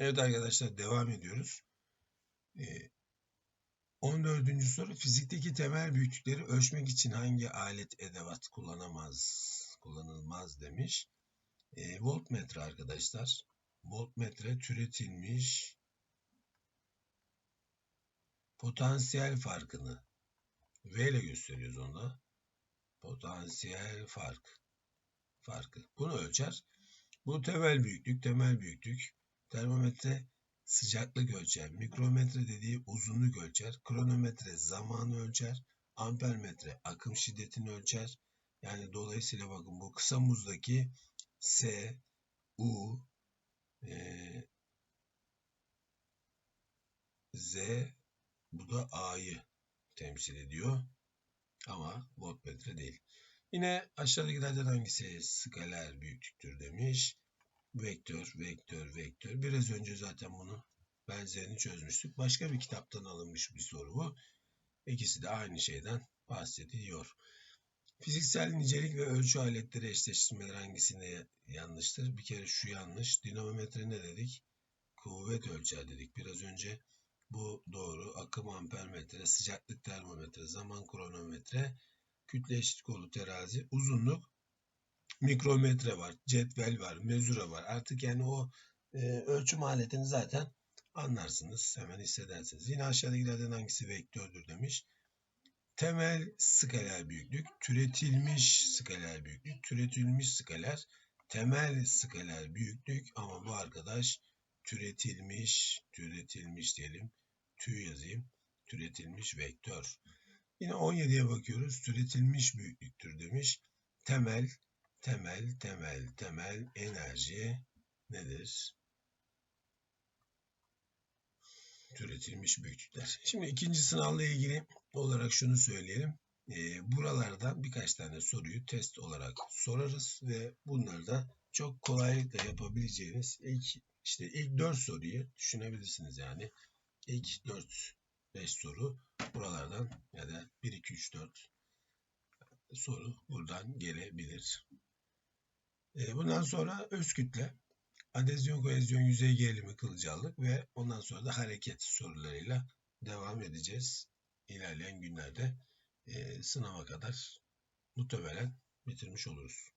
Evet arkadaşlar devam ediyoruz. Ee, 14. soru fizikteki temel büyüklükleri ölçmek için hangi alet edevat kullanamaz kullanılmaz demiş. E, voltmetre arkadaşlar. Voltmetre türetilmiş potansiyel farkını V ile gösteriyoruz onda. Potansiyel fark farkı. Bunu ölçer. Bu temel büyüklük, temel büyüklük. Termometre sıcaklık ölçer. Mikrometre dediği uzunluk ölçer. Kronometre zamanı ölçer. Ampermetre akım şiddetini ölçer. Yani dolayısıyla bakın bu kısa muzdaki S, U, e, Z, bu da A'yı temsil ediyor. Ama voltmetre değil. Yine aşağıdakilerden hangisi skaler büyüklüktür demiş. Vektör, vektör, vektör. Biraz önce zaten bunu benzerini çözmüştük. Başka bir kitaptan alınmış bir soru bu. İkisi de aynı şeyden bahsediliyor. Fiziksel nicelik ve ölçü aletleri eşleştirmeleri hangisinde yanlıştır? Bir kere şu yanlış. Dinamometre ne dedik? Kuvvet ölçer dedik. Biraz önce bu doğru. Akım ampermetre, sıcaklık termometre, zaman kronometre, kütle eşit kolu terazi, uzunluk mikrometre var, cetvel var, mezura var. Artık yani o e, ölçüm aletini zaten anlarsınız, hemen hissedersiniz. Yine aşağıdakilerden hangisi vektördür demiş. Temel skaler büyüklük, türetilmiş skaler büyüklük, türetilmiş skaler, temel skaler büyüklük ama bu arkadaş türetilmiş, türetilmiş diyelim, tü yazayım, türetilmiş vektör. Yine 17'ye bakıyoruz, türetilmiş büyüklüktür demiş. Temel, temel, temel, temel enerji nedir? Türetilmiş büyüklükler. Şimdi ikinci sınavla ilgili olarak şunu söyleyelim. E, buralardan birkaç tane soruyu test olarak sorarız ve bunları da çok kolaylıkla yapabileceğiniz ilk işte ilk dört soruyu düşünebilirsiniz yani. İlk dört beş soru buralardan ya da 1 2 3 4 soru buradan gelebilir. E, bundan sonra öz kütle, adezyon kohezyon yüzey gerilimi kılcallık ve ondan sonra da hareket sorularıyla devam edeceğiz. İlerleyen günlerde e, sınava kadar muhtemelen bitirmiş oluruz.